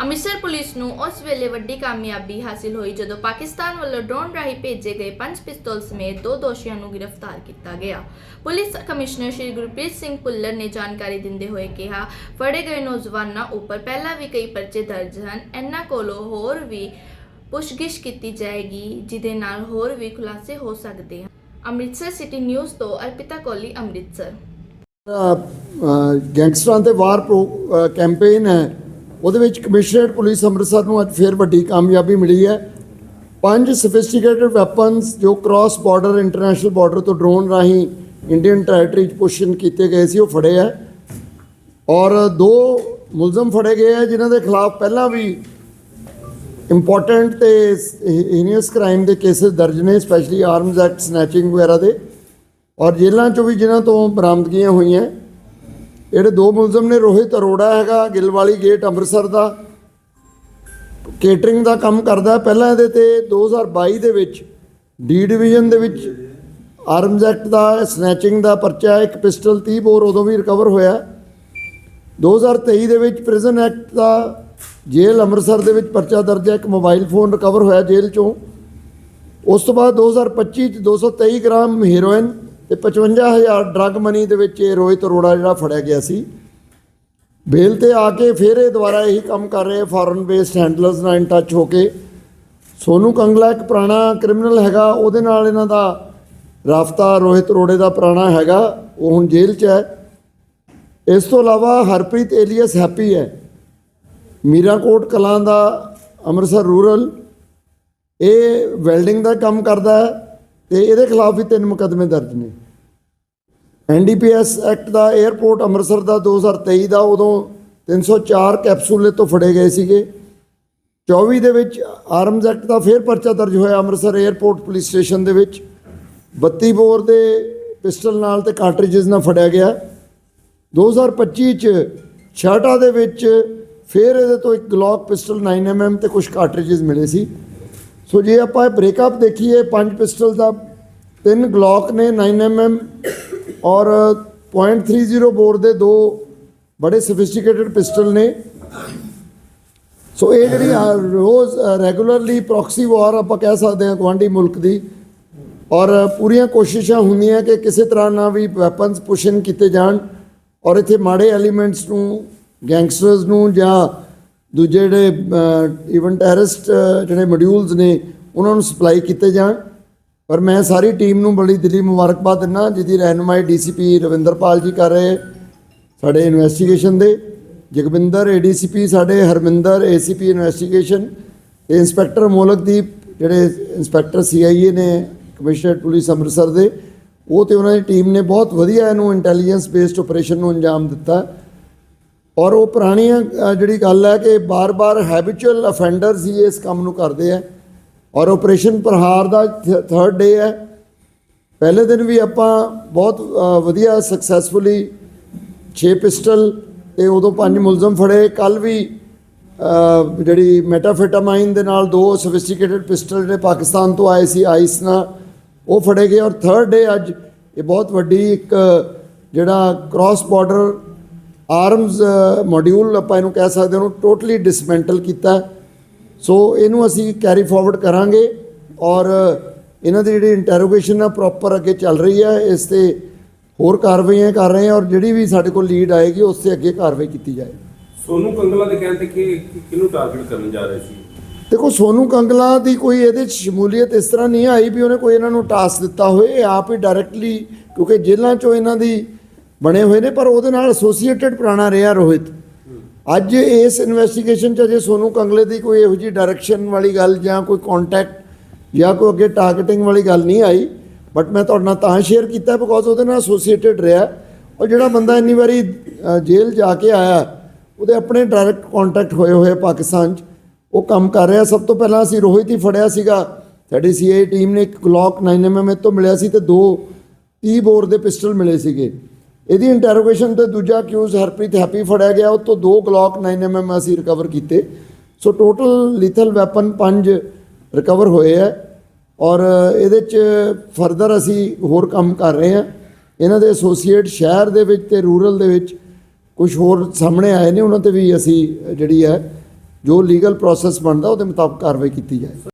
Amritsar police ਨੂੰ ਉਸ ਵੇਲੇ ਵੱਡੀ ਕਾਮਯਾਬੀ ਹਾਸਿਲ ਹੋਈ ਜਦੋਂ ਪਾਕਿਸਤਾਨ ਵੱਲੋਂ ਡਰੋਨ ਰਾਹੀਂ ਭੇਜੇ ਗਏ ਪੰਜ ਪਿਸਤੌਲ ਸਮੇਤ ਦੋ ਦੋਸ਼ੀਆਂ ਨੂੰ ਗ੍ਰਿਫਤਾਰ ਕੀਤਾ ਗਿਆ। ਪੁਲਿਸ ਕਮਿਸ਼ਨਰ ਸ਼੍ਰੀ ਗੁਰਪ੍ਰੀਤ ਸਿੰਘ ਭੁੱਲਰ ਨੇ ਜਾਣਕਾਰੀ ਦਿੰਦੇ ਹੋਏ ਕਿਹਾ, ਫੜੇ ਗਏ ਨੌਜਵਾਨਾਂ ਉੱਪਰ ਪਹਿਲਾਂ ਵੀ ਕਈ ਪਰਚੇ ਦਰਜ ਹਨ, ਇਹਨਾਂ ਕੋਲੋਂ ਹੋਰ ਵੀ ਪੁੱਛਗਿੱਛ ਕੀਤੀ ਜਾਏਗੀ, ਜਿਹਦੇ ਨਾਲ ਹੋਰ ਵੀ ਖੁਲਾਸੇ ਹੋ ਸਕਦੇ ਹਨ। ਅੰਮ੍ਰਿਤਸਰ ਸਿਟੀ ਨਿਊਜ਼ ਤੋਂ ਅਰਪਿਤਾ ਕੋਲੀ, ਅੰਮ੍ਰਿਤਸਰ। ਗੈਂਗਸਟਰਾਂ ਤੇ ਵਾਰ ਕੈਂਪੇਨ ਹੈ। ਉਹਦੇ ਵਿੱਚ ਕਮਿਸ਼ਨਰੇਟ ਪੁਲਿਸ ਅੰਮ੍ਰਿਤਸਰ ਨੂੰ ਅੱਜ ਫੇਰ ਵੱਡੀ ਕਾਮਯਾਬੀ ਮਿਲੀ ਹੈ। ਪੰਜ ਸਫਿਸਟੀਕੇਟਡ ਵੈਪਨਸ ਜੋ ਕ੍ਰਾਸ ਬਾਰਡਰ ਇੰਟਰਨੈਸ਼ਨਲ ਬਾਰਡਰ ਤੋਂ ਡਰੋਨ ਰਾਹੀਂ ਇੰਡੀਅਨ ਟੈਰੀਟਰੀ 'ਚ ਪੁਸ਼ਨ ਕੀਤੇ ਗਏ ਸੀ, ਉਹ ਫੜੇ ਹੈ। ਔਰ ਦੋ ਮੁਲਜ਼ਮ ਫੜੇ ਗਏ ਹੈ, ਜਿਨ੍ਹਾਂ ਦੇ ਖਿਲਾਫ ਪਹਿਲਾਂ ਵੀ ਇੰਪੋਰਟੈਂਟ ਤੇ ਹੀਨੀਅਸ ਕ੍ਰਾਈਮ ਦੇ ਕੇसेस ਦਰਜ ਨੇ ਸਪੈਸ਼ਲੀ ਆਰਮਸ ਐਕਟ ਸਨੈਚਿੰਗ ਵਗੈਰਾ ਦੇ। ਔਰ ਜੇਲ੍ਹਾਂ ਚੋਂ ਵੀ ਜਿਨ੍ਹਾਂ ਤੋਂ ਬਰਾਮਦਗੀਆਂ ਹੋਈਆਂ ਜਿਹੜੇ ਦੋ ਮੁਲਜ਼ਮ ਨੇ, ਰੋਹਿਤ ਅਰੋੜਾ ਹੈਗਾ, ਗਿੱਲਵਾਲੀ ਗੇਟ, ਅੰਮ੍ਰਿਤਸਰ ਦਾ। ਕੇਟਰਿੰਗ ਦਾ ਕੰਮ ਕਰਦਾ। ਪਹਿਲਾਂ ਇਹਦੇ ਤੇ 2022 ਦੇ ਵਿੱਚ ਡੀ ਡਿਵੀਜ਼ਨ ਦੇ ਵਿੱਚ ਆਰਮਜ਼ ਐਕਟ ਦਾ ਸਨੈਚਿੰਗ ਦਾ ਪਰਚਾ, ਇੱਕ ਪਿਸਟਲ 30 ਬੋਰ ਉਦੋਂ ਵੀ ਰਿਕਵਰ ਹੋਇਆ। 2023 ਦੇ ਵਿੱਚ ਪ੍ਰਿਜ਼ਨ ਐਕਟ ਦਾ ਜੇਲ੍ਹ ਅੰਮ੍ਰਿਤਸਰ ਦੇ ਵਿੱਚ ਪਰਚਾ ਦਰਜ ਹੈ। ਇੱਕ ਮੋਬਾਈਲ ਫੋਨ ਰਿਕਵਰ ਹੋਇਆ ਜੇਲ੍ਹ ਚੋਂ। ਉਸ ਤੋਂ ਬਾਅਦ 2025 ਚ 223 ਗ੍ਰਾਮ ਹੈਰੋਇਨ ਤੇ 55000 ਡਰੱਗ ਮਨੀ ਦੇ ਵਿੱਚ ਇਹ ਰੋਹਿਤ ਅਰੋੜਾ ਜਿਹੜਾ ਫੜਿਆ ਗਿਆ ਸੀ। ਬੇਲ ਤੇ ਆ ਕੇ ਫਿਰ ਇਹ ਦੁਬਾਰਾ ਇਹੀ ਕੰਮ ਕਰ ਰਹੇ ਫੋਰਨ ਬੇਸਡ ਹੈਂਡਲਰਸ ਨਾਲ ਇਨ ਟੱਚ ਹੋ ਕੇ। ਸੋਨੂ ਕੰਗਲਾ ਇੱਕ ਪੁਰਾਣਾ ਕ੍ਰਿਮੀਨਲ ਹੈਗਾ, ਉਹਦੇ ਨਾਲ ਇਹਨਾਂ ਦਾ ਰਾਫਤਾ ਰੋਹਿਤ ਅਰੋੜੇ ਦਾ ਪੁਰਾਣਾ ਹੈਗਾ, ਉਹ ਹੁਣ ਜੇਲ੍ਹ 'ਚ ਹੈ। ਇਸ ਤੋਂ ਇਲਾਵਾ ਹਰਪ੍ਰੀਤ ਏਲੀਅਸ ਹੈਪੀ ਹੈ। ਮੀਰਾਕੋਟ ਕਲਾਂ ਦਾ ਅੰਮ੍ਰਿਤਸਰ ਰੂਰਲ, ਇਹ ਵੈਲਡਿੰਗ ਦਾ ਕੰਮ ਕਰਦਾ ਹੈ। ਤੇ ਇਹਦੇ ਖਿਲਾਫ ਵੀ ਤਿੰਨ ਮੁਕੱਦਮੇ ਦਰਜ ਨੇ। ਐਨਡੀਪੀਐਸ ਐਕਟ ਦਾ 에ਅਰਪੋਰਟ ਅੰਮ੍ਰਿਤਸਰ ਦਾ 2023 ਦਾ ਉਦੋਂ 304 ਕੈਪਸੂਲੇ ਤੋਂ ਫੜੇ ਗਏ ਸੀਗੇ। 24 ਦੇ ਵਿੱਚ ਆਰਮਜ਼ ਐਕਟ ਦਾ ਫੇਰ ਪਰਚਾ ਦਰਜ ਹੋਇਆ ਅੰਮ੍ਰਿਤਸਰ 에ਅਰਪੋਰਟ ਪੁਲਿਸ ਸਟੇਸ਼ਨ ਦੇ ਵਿੱਚ। 32 ਬੋਰ ਦੇ ਪਿਸਟਲ ਨਾਲ ਤੇ ਕਾਰਟ੍ਰਿਜਸ ਨਾਲ ਫੜਿਆ ਗਿਆ। 2025 ਚ ਛਾਟਾ ਦੇ ਵਿੱਚ ਫੇਰ ਇਹਦੇ ਤੋਂ ਇੱਕ ਗਲੌਕ ਪਿਸਟਲ 9mm ਤੇ ਕੁਝ ਕਾਰਟ੍ਰਿਜਸ ਮਿਲੇ ਸੀ। ਸੋ ਜੇ ਆਪਾਂ ਇਹ ਬ੍ਰੇਕਅਪ ਦੇਖੀਏ, ਪੰਜ ਪਿਸਟਲ ਦਾ, ਤਿੰਨ ਗਲੌਕ ਨੇ 9mm ਔਰ .30 ਬੋਰ ਦੇ ਦੋ ਬੜੇ ਸਫਿਸਟੀਕੇਟਡ ਪਿਸਟਲ ਨੇ। ਸੋ ਇਹ ਜਿਹੜੀ ਰੋਜ਼ ਰੈਗੂਲਰਲੀ ਪ੍ਰੋਕਸੀ ਵਾਰ ਆਪਾਂ ਕਹਿ ਸਕਦੇ ਹਾਂ ਗਵਾਂਢੀ ਮੁਲਕ ਦੀ। ਔਰ ਪੂਰੀਆਂ ਕੋਸ਼ਿਸ਼ਾਂ ਹੁੰਦੀਆਂ ਕਿ ਕਿਸੇ ਤਰ੍ਹਾਂ ਨਾਲ ਵੀ ਵੈਪਨਸ ਪੁਸ਼ਨ ਕੀਤੇ ਜਾਣ। ਔਰ ਇੱਥੇ ਮਾੜੇ ਐਲੀਮੈਂਟਸ ਨੂੰ ਗੈਂਗਸਟਰਸ ਨੂੰ ਜਾਂ ਦੂਜੇ ਜਿਹੜੇ ਇਵਨ ਟੈਰਰਿਸਟ ਜਿਹੜੇ ਮੋਡਿਊਲਸ ਨੇ, ਉਹਨਾਂ ਨੂੰ ਸਪਲਾਈ ਕੀਤੇ ਜਾਣ। ਪਰ ਮੈਂ ਸਾਰੀ ਟੀਮ ਨੂੰ ਬੜੀ ਦਿਲੀ ਮੁਬਾਰਕਬਾਦ ਦਿੰਦਾ, ਜਿਹਦੀ ਰਹਿਨੁਮਾਈ ਡੀਸੀਪੀ ਰਵਿੰਦਰਪਾਲ ਜੀ ਕਰ ਰਹੇ, ਸਾਡੇ ਇਨਵੈਸਟੀਗੇਸ਼ਨ ਦੇ। ਜਗਵਿੰਦਰ ਏਡੀਸੀਪੀ ਸਾਡੇ ਹਰਮਿੰਦਰ ਏਸੀਪੀ ਇਨਵੈਸਟੀਗੇਸ਼ਨ ਤੇ ਇੰਸਪੈਕਟਰ ਮੋਲਕਦੀਪ, ਜਿਹੜੇ ਇੰਸਪੈਕਟਰ ਸੀਆਈਏ ਨੇ, ਕਮਿਸ਼ਨਰ ਪੁਲਿਸ ਅੰਮ੍ਰਿਤਸਰ ਦੇ, ਉਹ ਤੇ ਉਹਨਾਂ ਦੀ ਟੀਮ ਨੇ ਬਹੁਤ ਵਧੀਆ ਇਹਨੂੰ ਇੰਟੈਲੀਜੈਂਸ ਬੇਸਡ ਆਪਰੇਸ਼ਨ ਨੂੰ ਅੰਜਾਮ ਦਿੱਤਾ। ਔਰ ਉਹ ਪੁਰਾਣੀਆਂ ਜਿਹੜੀ ਗੱਲ ਹੈ ਕਿ ਬਾਰ-ਬਾਰ ਹੈਬਿਚੁਅਲ ਅਫੈਂਡਰਸ ਹੀ ਇਸ ਕੰਮ ਨੂੰ ਕਰਦੇ ਆ। ਔਰ ਆਪਰੇਸ਼ਨ ਪ੍ਰਹਾਰ ਦਾ ਥਰਡ ਡੇ ਹੈ। ਪਹਿਲੇ ਦਿਨ ਵੀ ਆਪਾਂ ਬਹੁਤ ਵਧੀਆ ਸਕਸੈਸਫੁਲੀ 6 ਪਿਸਟਲ ਤੇ ਉਦੋਂ ਪੰਜ ਮੁਲਜ਼ਮ ਫੜੇ। ਕੱਲ ਵੀ ਜਿਹੜੀ ਮੈਟਾਫੈਟਾਮਾਈਨ ਦੇ ਨਾਲ ਦੋ ਸਫਿਸਟੀਕੇਟਡ ਪਿਸਟਲ ਜਿਹੜੇ ਪਾਕਿਸਤਾਨ ਤੋਂ ਆਏ ਸੀ ਆਈਸ ਨਾਲ, ਉਹ ਫੜੇ ਗਏ। ਔਰ ਥਰਡ ਡੇ ਅੱਜ ਇਹ ਬਹੁਤ ਵੱਡੀ ਇੱਕ, ਜਿਹੜਾ ਕ੍ਰਾਸ ਬਾਰਡਰ ਆਰਮਸ ਮੋਡਿਊਲ ਆਪਾਂ ਇਹਨੂੰ ਕਹਿ ਸਕਦੇ ਹਾਂ ਉਹਨੂੰ ਟੋਟਲੀ ਡਿਸਮੈਂਟਲ ਕੀਤਾ। ਸੋ ਇਹਨੂੰ ਅਸੀਂ ਕੈਰੀ ਫਾਰਵਰਡ ਕਰਾਂਗੇ ਔਰ ਇਹਨਾਂ ਦੀ ਜਿਹੜੀ ਇੰਟਰੋਗੇਸ਼ਨ ਆ ਪ੍ਰੋਪਰ ਅੱਗੇ ਚੱਲ ਰਹੀ ਹੈ ਇਸ ਤੇ ਹੋਰ ਕਾਰਵਾਈਆਂ ਕਰ ਰਹੇ ਹਾਂ ਔਰ ਜਿਹੜੀ ਵੀ ਸਾਡੇ ਕੋਲ ਲੀਡ ਆਏਗੀ ਉਸ ਤੇ ਅੱਗੇ ਕਾਰਵਾਈ ਕੀਤੀ ਜਾਏਗੀ ਸੋਨੂ ਕੰਗਲਾ ਦੇ ਕਹਿਣ ਤੇ ਕਿ ਕਿਹਨੂੰ ਟਾਰਗੇਟ ਕਰਨ ਜਾ ਰਹੇ ਸੀ ਦੇਖੋ ਸੋਨੂ ਕੰਗਲਾ ਦੀ ਕੋਈ ਇਹਦੇ 'ਚ ਸ਼ਮੂਲੀਅਤ ਇਸ ਤਰ੍ਹਾਂ ਨਹੀਂ ਆਈ ਵੀ ਉਹਨੇ ਕੋਈ ਇਹਨਾਂ ਨੂੰ ਟਾਸਕ ਦਿੱਤਾ ਹੋਏ ਇਹ ਆਪ ਹੀ ਡਾਇਰੈਕਟਲੀ ਕਿਉਂਕਿ ਜੇਲ੍ਹਾਂ 'ਚੋਂ ਇਹਨਾਂ ਦੀ ਬਣੇ ਹੋਏ ਨੇ, ਪਰ ਉਹਦੇ ਨਾਲ ਐਸੋਸੀਏਟਡ ਪੁਰਾਣਾ ਰਿਹਾ ਰੋਹਿਤ। ਅੱਜ ਇਸ ਇਨਵੈਸਟੀਗੇਸ਼ਨ 'ਚ ਅਜੇ ਸੋਨੂ ਕੰਗਲੇ ਦੀ ਕੋਈ ਇਹੋ ਜਿਹੀ ਡਾਇਰੈਕਸ਼ਨ ਵਾਲੀ ਗੱਲ ਜਾਂ ਕੋਈ ਕੰਟੈਕਟ ਜਾਂ ਕੋਈ ਅੱਗੇ ਟਾਰਗੇਟਿੰਗ ਵਾਲੀ ਗੱਲ ਨਹੀਂ ਆਈ। ਬਟ ਮੈਂ ਤੁਹਾਡੇ ਨਾਲ ਤਾਂ ਸ਼ੇਅਰ ਕੀਤਾ ਬਿਕੋਜ਼ ਉਹਦੇ ਨਾਲ ਐਸੋਸੀਏਟਡ ਰਿਹਾ। ਔਰ ਜਿਹੜਾ ਬੰਦਾ ਇੰਨੀ ਵਾਰੀ ਜੇਲ੍ਹ ਜਾ ਕੇ ਆਇਆ, ਉਹਦੇ ਆਪਣੇ ਡਾਇਰੈਕਟ ਕੰਟੈਕਟ ਹੋਏ ਹੋਏ ਪਾਕਿਸਤਾਨ 'ਚ। ਉਹ ਕੰਮ ਕਰ ਰਿਹਾ। ਸਭ ਤੋਂ ਪਹਿਲਾਂ ਅਸੀਂ ਰੋਹਿਤ ਹੀ ਫੜਿਆ ਸੀਗਾ। ਸਾਡੀ ਸੀਆਈ ਟੀਮ ਨੇ ਇੱਕ ਗਲੌਕ 9mm ਤੋਂ ਮਿਲਿਆ ਸੀ ਤੇ ਦੋ 30 ਬੋਰ ਦੇ ਪਿਸਟਲ ਮਿਲੇ ਸੀਗੇ। ਇਹਦੀ ਇੰਟਰੋਗੇਸ਼ਨ ਤੇ ਦੂਜਾ ਅਕਿਊਜ਼ ਹਰਪ੍ਰੀਤ ਹੈਪੀ ਫੜਿਆ ਗਿਆ। ਉਹ ਤੋਂ ਦੋ ਗਲੌਕ 9mm ਅਸੀਂ ਰਿਕਵਰ ਕੀਤੇ। ਸੋ ਟੋਟਲ ਲੀਥਲ ਵੈਪਨ ਪੰਜ ਰਿਕਵਰ ਹੋਏ ਹੈ। ਔਰ ਇਹਦੇ ਚ ਫਰਦਰ ਅਸੀਂ ਹੋਰ ਕੰਮ ਕਰ ਰਹੇ ਹਾਂ। ਇਹਨਾਂ ਦੇ ਐਸੋਸੀਏਟ ਸ਼ਹਿਰ ਦੇ ਵਿੱਚ ਤੇ ਰੂਰਲ ਦੇ ਵਿੱਚ ਕੁਝ ਹੋਰ ਸਾਹਮਣੇ ਆਏ ਨੇ। ਉਹਨਾਂ ਤੇ ਵੀ ਅਸੀਂ ਜਿਹੜੀ ਹੈ ਜੋ ਲੀਗਲ ਪ੍ਰੋਸੈਸ ਬਣਦਾ, ਉਹਦੇ ਮੁਤਾਬਕ ਕਾਰਵਾਈ ਕੀਤੀ ਜਾਏ।